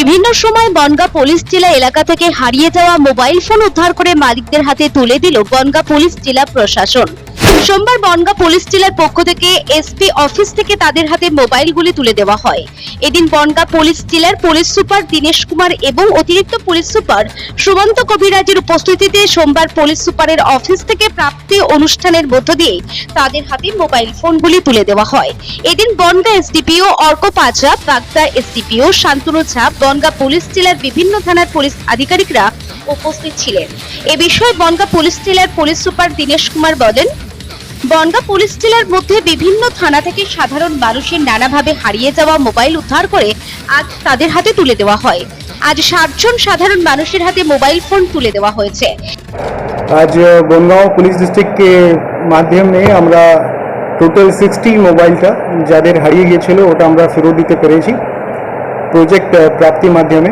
বিভিন্ন সময় বনগা পুলিশ জেলা এলাকা থেকে হারিয়ে যাওয়া মোবাইল ফোন উদ্ধার করে মালিকদের হাতে তুলে দিল বনগা পুলিশ জেলা প্রশাসন। সোমবার বনগা পুলিশ জেলার পক্ষ থেকে এসপি অফিস থেকে তাদের হাতে মোবাইলগুলি তুলে দেওয়া হয়। এদিন বনগা পুলিশ জেলার পুলিশ সুপার দীনেশ কুমার এবং অতিরিক্ত পুলিশ সুপার সুমন্ত কবিরাজের উপস্থিতিতে সোমবার পুলিশ সুপারের অফিস থেকে প্রাপ্তি অনুষ্ঠানের মধ্য দিয়ে তাদের হাতে মোবাইল ফোনগুলি তুলে দেওয়া হয়। এদিন Bangaon SDPO Arka Paja Bagda SDPO Shantanu Jha Bangaon police জেলার বিভিন্ন থানার পুলিশ আধিকারিকরা উপস্থিত ছিলেন। এ বিষয়ে বনগা পুলিশ জেলার পুলিশ সুপার দীনেশ কুমার বলেন বনগা পুলিশ জেলার মধ্যে বিভিন্ন থানা থেকে সাধারণ মানুষের নানাভাবে হারিয়ে যাওয়া মোবাইল উদ্ধার করে আজ তাদের হাতে তুলে দেওয়া হয়। আজ ষাটজন সাধারণ মানুষের হাতে মোবাইল ফোন তুলে দেওয়া হয়েছে। আজ বনগাঁও পুলিশ ডিস্ট্রিক্টকে মাধ্যমে আমরা টোটাল সিক্সটি মোবাইলটা যাদের হারিয়ে গিয়েছিল ওটা আমরা ফেরত দিতে পেরেছি, প্রজেক্ট প্রাপ্তি মাধ্যমে।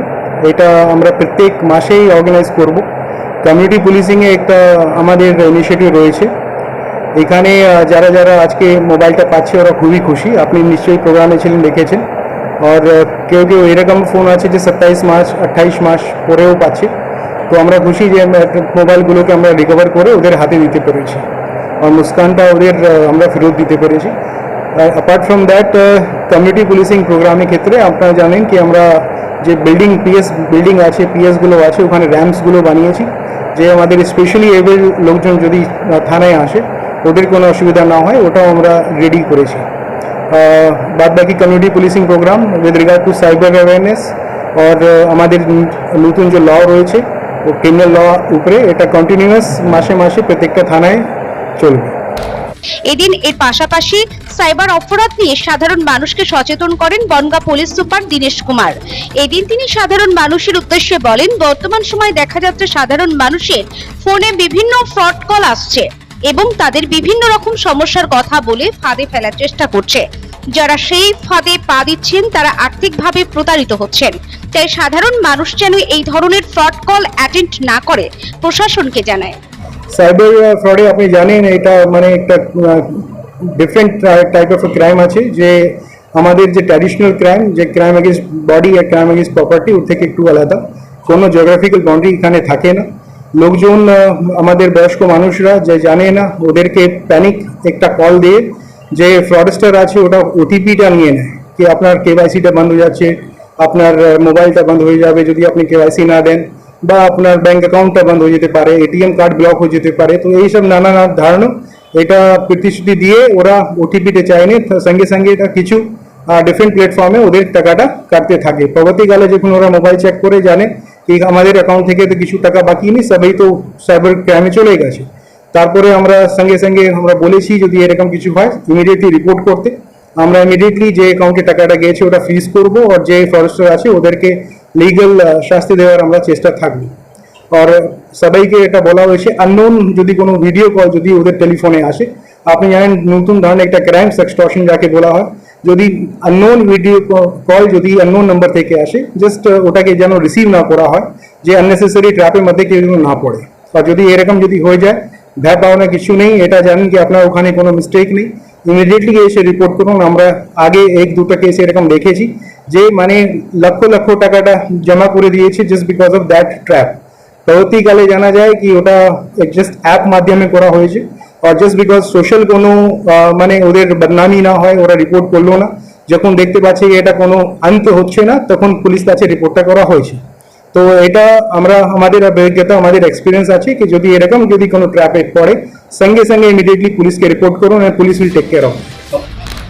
এটা আমরা প্রত্যেক মাসেই অর্গানাইজ করব। কমিউনিটি পুলিশিংয়ে একটা আমাদের ইনিশিয়েটিভ রয়েছে। এখানে যারা যারা আজকে মোবাইলটা পাচ্ছে, ওরা খুবই খুশি। আপনি নিশ্চয়ই প্রোগ্রামে ছিলেন, দেখেছেন। আর কেউ কেউ এরকম ফোন আছে যে সাতাইশ মাস আট্ঠাইশ মাস পরেও পাচ্ছে। তো আমরা খুশি যে মোবাইলগুলোকে আমরা রিকভার করে ওদের হাতে দিতে পেরেছি। আর মুস্কানটা ওদের আমরা ফেরত দিতে পেরেছি। Apart from that community policing প্রোগ্রামের ক্ষেত্রে আপনারা জানেন কি, আমরা যে বিল্ডিং পিএস বিল্ডিং আছে পিএসগুলো আছে, ওখানে র্যাম্পসগুলো বানিয়েছি। যে আমাদের স্পেশালি এবেল লোকজন যদি থানায় আসে ওদের কোনো অসুবিধা না হয়, ওটাও আমরা রেডি করেছি। বাদ বাকি community policing programme with regard to cyber awareness আর আমাদের নতুন যে ল রয়েছে, ও ক্রিমিনাল ল উপরে এটা কন্টিনিউয়াস মাসে মাসে প্রত্যেকটা থানায় চলবে। এদিন এর পাশাপাশি সাইবার অপরাধ নিয়ে সাধারণ মানুষকে সচেতন করেন বনগা পুলিশ সুপার দীনেশ কুমার। এদিন তিনি সাধারণ মানুষের উদ্দেশ্যে বলেন, বর্তমান সময় দেখা যাচ্ছে সাধারণ মানুষের ফোনে বিভিন্ন ফ্রড কল আসছে। এবং তাদের বিভিন্ন রকম সমস্যার কথা বলে ফাঁদে ফেলার চেষ্টা করছে। যারা সেই ফাঁদে পা দিচ্ছেন, তারা আর্থিকভাবে প্রতারিত হচ্ছেন। তাই সাধারণ মানুষ যেন এই ধরনের ফ্রড কল অ্যাটেন্ড না করে, প্রশাসনকে জানায়। সাইবার ফ্রডে আপনি জানেন, এটা মানে একটা ডিফারেন্ট টাইপ অফ ক্রাইম আছে যে আমাদের যে ট্র্যাডিশনাল ক্রাইম যে ক্রাইম এগেনস্ট বডি আর ক্রাইম এগেনস্ট প্রপার্টি ওর থেকে একটু আলাদা। কোনো জিওগ্রাফিক্যাল বাউন্ডারি এখানে থাকে না। লোকজন আমাদের বয়স্ক মানুষরা যে জানে না, ওদেরকে প্যানিক একটা কল দিয়ে যে ফ্রডস্টার আছে, ওটা ওটিপিটা নিয়ে নেয়। কি আপনার কেওয়াইসিটা বন্ধ হয়ে যাচ্ছে, আপনার মোবাইলটা বন্ধ হয়ে যাবে যদি আপনি কেওয়াইসি না দেন, বা আপনার ব্যাংক অ্যাকাউন্টটা বন্ধ হয়ে যেতে পারে এটিএম কার্ড ব্লক হয়ে যেতে পারে, তো এইসব নানা ধারণা, এটা প্রতিশ্রুতি দিয়ে ওরা ওটিপিতে চায়নি সঙ্গে সঙ্গে এটা কিছু ডিফারেন্ট প্ল্যাটফর্মে ওদের টাকাটা কাটতে থাকে। পরবর্তীকালে যখন ওরা মোবাইল চেক করে জানে কি আমাদের অ্যাকাউন্ট থেকে তো কিছু টাকা বাকি নেই, সবাই তো সাইবার ক্রাইমে চলে গেছে। তারপরে আমরা সঙ্গে সঙ্গে আমরা বলেছি যদি এরকম কিছু হয় ইমিডিয়েটলি রিপোর্ট করতে। আমরা ইমিডিয়েটলি যে অ্যাকাউন্টে টাকাটা গিয়েছে ওটা ফ্রিজ করব আর যে ফরেস্টার আছে ওদেরকে লিগ্যাল শাস্তি দেওয়ার আমরা চেষ্টা থাকব। আর সবাইকে এটা বলা হয়েছে আননোন যদি কোনো ভিডিও কল যদি ওদের টেলিফোনে আসে, আপনি জানেন নতুন ধরনের একটা ক্রাইম সেক্সটর্শন যাকে বলা হয় যদি আননোন ভিডিও কল যদি আননোন নাম্বার থেকে আসে জাস্ট ওটাকে যেন রিসিভ না করা হয়, যে আননেসেসারি ট্র্যাপের মধ্যে কেউ না পড়ে। আর যদি এরকম যদি হয়ে যায় ভয় পাওয়ার কিছু নেই, এটা জানেন কি আপনার ওখানে কোনো মিস্টেক নেই ইমিডিয়েটলি এসে রিপোর্ট করুন। আমরা আগে এক, দুটো কেস এরকম দেখেছি, যে মানে লক্ষ লক্ষ টাকাটা জমা করে দিয়েছে just because of that trap পরবর্তীকালে জানা যায় কি ওটা জাস্ট অ্যাপ মাধ্যমে করা হয়েছে। আর জাস্ট বিকজ সোশ্যাল কোনো আহ, মানে ওদের বদনামি না হয় ওরা রিপোর্ট করল না। যখন দেখতে পাচ্ছে এটা কোনো আন্ত হচ্ছে না তখন পুলিশ কাছে রিপোর্টটা করা হয়েছে। তো এটা আমরা আমাদের অভিজ্ঞতা আমাদের এক্সপিরিয়েন্স আছে কি যদি এরকম যদি কোনো ট্র্যাপে পড়ে সঙ্গে সঙ্গে ইমিডিয়েটলি পুলিশকে রিপোর্ট করুন আর police will take care of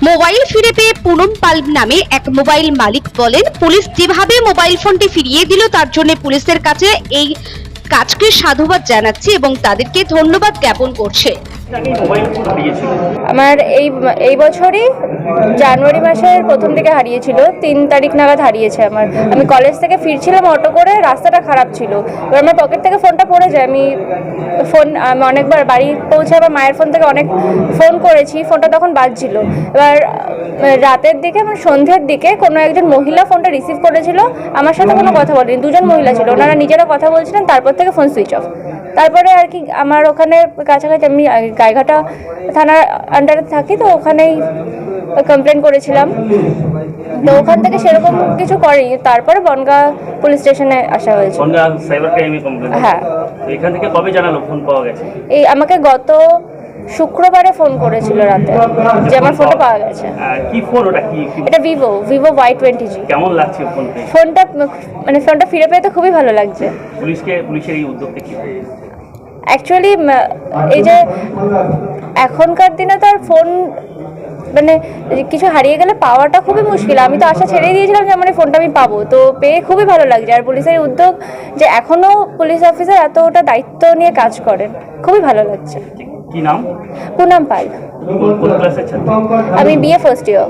mobile ফিরে পেয়ে পুনম পাল নামে এক মোবাইল মালিক বলেন পুলিশ যেভাবে মোবাইল ফোনটি ফিরিয়ে দিল তার জন্য পুলিশের কাছে এই কাজকে সাধুবাদ জানাচ্ছে এবং তাদেরকে ধন্যবাদ জ্ঞাপন করছে। আমার এই এই বছরই জানুয়ারি মাসের প্রথম দিকে হারিয়েছিল, তিন তারিখ নাগাদ হারিয়েছে আমার। আমি কলেজ থেকে ফিরছিলাম অটো করে, রাস্তাটা খারাপ ছিল। এবার আমার পকেট থেকে ফোনটা পড়ে যায়। আমি ফোন অনেকবার বাড়ি পৌঁছে আবার মায়ের ফোন থেকে অনেক ফোন করেছি ফোনটা তখন বাজছিল। এবার রাতের দিকে মানে সন্ধ্যের দিকে কোনো একজন মহিলা ফোনটা রিসিভ করেছিল আমার সাথে কোনো কথা বলেনি দুজন মহিলা ছিল ওনারা নিজেরা কথা বলছিলেন তারপর থেকে ফোন সুইচ অফ তারপরে আর কি আমার ওখানে কাছাকাছি আমি গাইঘাটা থানার আন্ডারে থাকি তো ওখানেই কমপ্লেন করেছিলাম। তো ওখান থেকে সেরকম কিছু করেনি তারপরে বনগা পুলিশ স্টেশনে আসা হয়েছে। হ্যাঁ। এখান থেকে কবে জানালো ফোন পাওয়া গেছে? এই আমাকে গত শুক্রবারে ফোন করেছিল রাতে যে আমার ফোনটা পাওয়া গেছে। কি ফোন ওটা? কি এটা Vivo Vivo Y twenty G কেমন লাগছে ফোন ফোনটা মানে ফোনটা ফিরে পেয়ে তো খুবই ভালো লাগছে। পুলিশকে পুলিশের এই উদ্যোগটা কি? অ্যাকচুয়ালি এই যে এখনকার দিনে তো আর ফোন মানে কিছু হারিয়ে গেলে পাওয়াটা খুবই মুশকিল। আমি তো আশা ছেড়েই দিয়েছিলাম যে আমার ফোনটা আমি পাবো। তো পেয়ে খুবই ভালো লাগছে। আর পুলিশের উদ্যোগ যে এখনও পুলিশ অফিসার এতটা দায়িত্ব নিয়ে কাজ করেন খুবই ভালো লাগছে। কি নাম? পুনাম পাল। কোন ক্লাসে ছাত্র? আমি বিএ ফার্স্ট ইয়ার